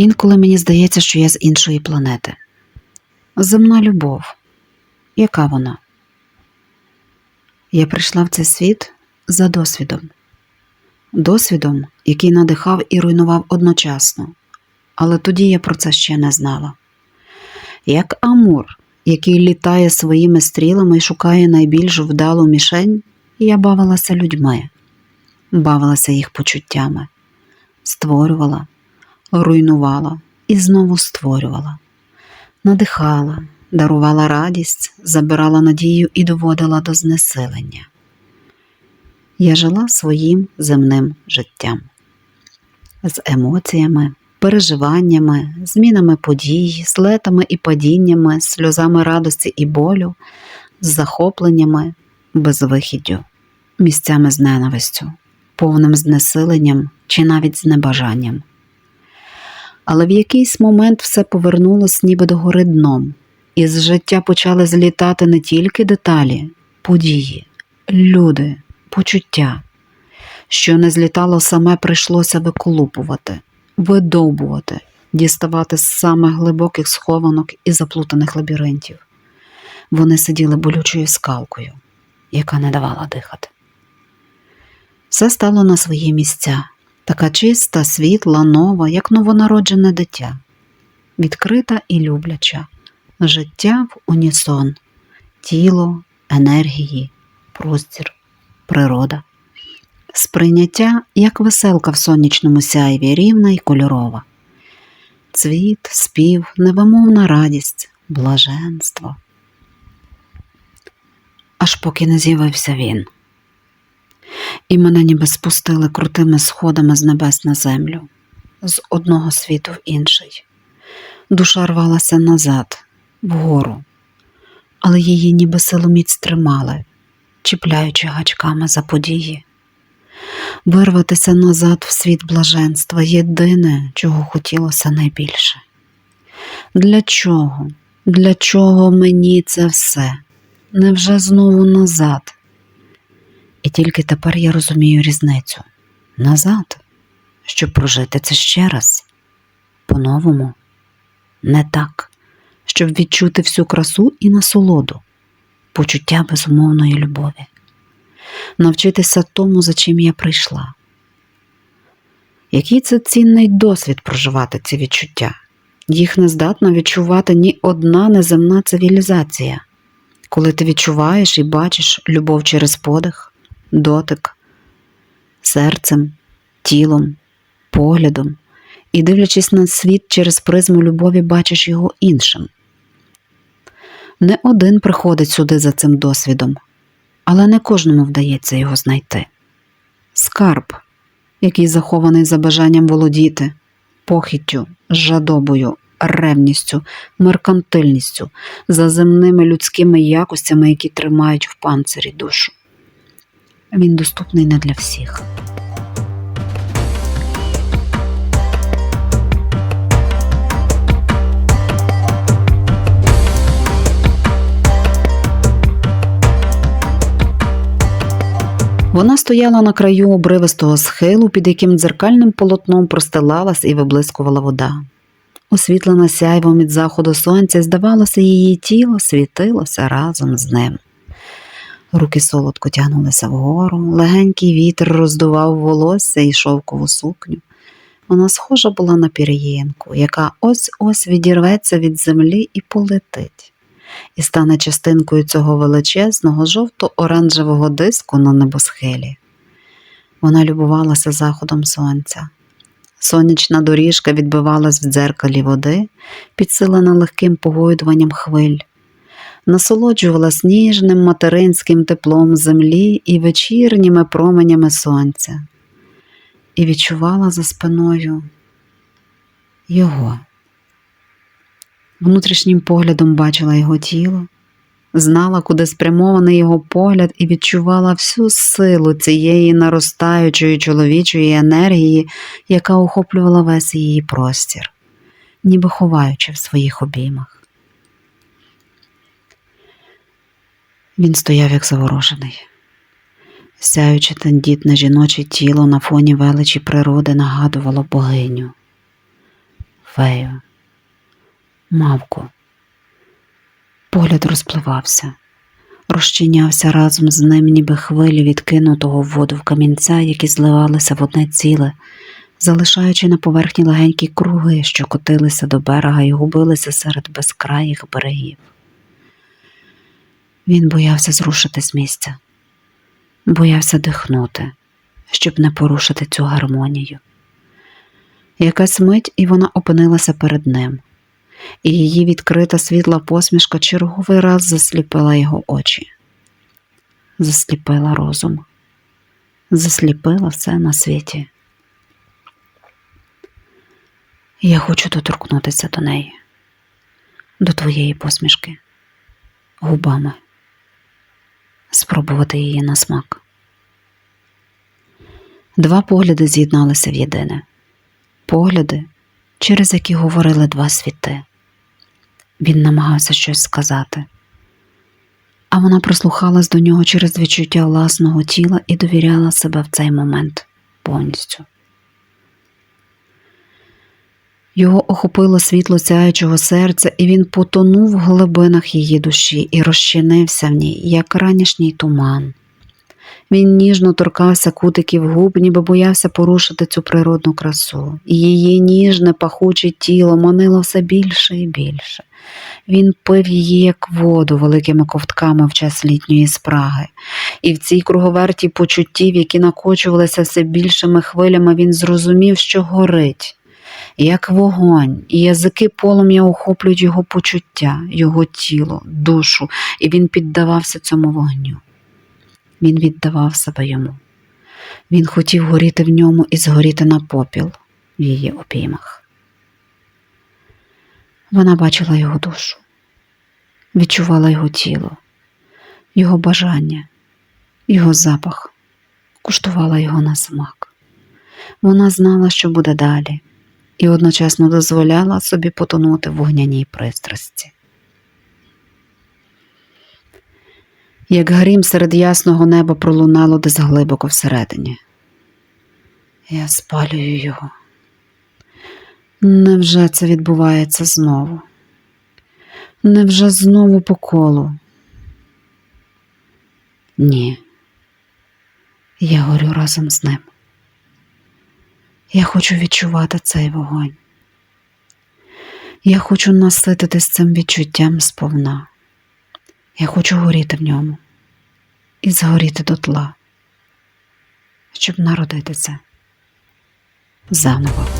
Інколи мені здається, що я з іншої планети. Земна любов. Яка вона? Я прийшла в цей світ за досвідом. Досвідом, який надихав і руйнував одночасно, але тоді я про це ще не знала. Як Амур, який літає своїми стрілами і шукає найбільш вдалу мішень, я бавилася людьми, бавилася їх почуттями, створювала, руйнувала і знову створювала, надихала, дарувала радість, забирала надію і доводила до знесилення. Я жила своїм земним життям з емоціями, переживаннями, змінами подій, злетами і падіннями, сльозами радості і болю, з захопленнями, безвихіддю, місцями з ненавистю, повним знесиленням чи навіть з небажанням. Але в якийсь момент все повернулось ніби до гори дном, і з життя почали злітати не тільки деталі, події, люди, почуття. Що не злітало саме прийшлося виколупувати, видовбувати, діставати з самих глибоких схованок і заплутаних лабіринтів. Вони сиділи болючою скалкою, яка не давала дихати. Все стало на свої місця, така чиста, світла, нова, як новонароджене дитя, відкрита і любляча, життя в унісон, тіло, енергії, простір, природа. Сприйняття, як веселка в сонячному сяйві, рівна і кольорова. Цвіт, спів, невимовна радість, блаженство. Аж поки не з'явився він. І мене ніби спустили крутими сходами з небес на землю, з одного світу в інший. Душа рвалася назад, вгору, але її ніби силоміць тримали, чіпляючи гачками за події. Вирватися назад в світ блаженства єдине, чого хотілося найбільше. Для чого? Для чого мені це все? Невже знову назад? І тільки тепер я розумію різницю. Назад, щоб прожити це ще раз, по-новому, не так, щоб відчути всю красу і насолоду, почуття безумовної любові. Навчитися тому, за чим я прийшла. Який це цінний досвід проживати ці відчуття? Їх не здатна відчувати ні одна неземна цивілізація. Коли ти відчуваєш і бачиш любов через подих, дотик, серцем, тілом, поглядом і, дивлячись на світ через призму любові, бачиш його іншим. Не один приходить сюди за цим досвідом, але не кожному вдається його знайти. Скарб, який захований за бажанням володіти, похиттю, жадобою, ревністю, меркантильністю, за земними людськими якостями, які тримають в панцирі душу. Він доступний не для всіх. Вона стояла на краю обривистого схилу, під яким дзеркальним полотном простилалась і виблискувала вода. Освітлена сяйвом від заходу сонця, здавалося, її тіло світилося разом з ним. Руки солодко тягнулися вгору, легенький вітер роздував волосся і шовкову сукню. Вона схожа була на пір'їнку, яка ось ось відірветься від землі і полетить і стане частинкою цього величезного жовто-оранжевого диску на небосхилі. Вона любувалася заходом сонця. Сонячна доріжка відбивалась в дзеркалі води, підсилена легким погойдуванням хвиль, насолоджувалась ніжним материнським теплом землі і вечірніми променями сонця, і відчувала за спиною його. Внутрішнім поглядом бачила його тіло, знала, куди спрямований його погляд, і відчувала всю силу цієї наростаючої чоловічої енергії, яка охоплювала весь її простір, ніби ховаючи в своїх обіймах. Він стояв як заворожений. Сяючи тендітне жіноче тіло на фоні величі природи нагадувало богиню фею, мавку. Погляд розпливався, розчинявся разом з ним, ніби хвилі відкинутого в воду в камінця, які зливалися в одне ціле, залишаючи на поверхні легенькі круги, що котилися до берега і губилися серед безкраїх берегів. Він боявся зрушити з місця, боявся дихнути, щоб не порушити цю гармонію. Якась мить, і вона опинилася перед ним, і її відкрита світла посмішка черговий раз засліпила його очі, засліпила розум, засліпила все на світі. Я хочу доторкнутися до неї, до твоєї посмішки, губами, спробувати її на смак. Два погляди з'єдналися в єдине погляди, через які говорили два світи. Він намагався щось сказати, а вона прислухалась до нього через відчуття власного тіла і довіряла себе в цей момент повністю. Його охопило світло сяючого серця, і він потонув в глибинах її душі і розчинився в ній, як ранішній туман. Він ніжно торкався кутиків губ, ніби боявся порушити цю природну красу, її ніжне пахуче тіло манило все більше і більше. Він пив її, як воду, великими ковтками в час літньої спраги, і в цій круговерті почуттів, які накочувалися все більшими хвилями, він зрозумів, що горить, як вогонь, і язики полум'я охоплюють його почуття, його тіло, душу, і він піддавався цьому вогню. Він віддавав себе йому. Він хотів горіти в ньому і згоріти на попіл в її обіймах. Вона бачила його душу, відчувала його тіло, його бажання, його запах, куштувала його на смак. Вона знала, що буде далі, і одночасно дозволяла собі потонути в вогняній пристрасті. як грім серед ясного неба пролунало десь глибоко всередині. Я спалюю його. Невже це відбувається знову? Невже знову по колу? Ні, я горю разом з ним. Я хочу відчувати цей вогонь. Я хочу насититись цим відчуттям сповна. Я хочу горіти в ньому і згоріти дотла, щоб народитися заново.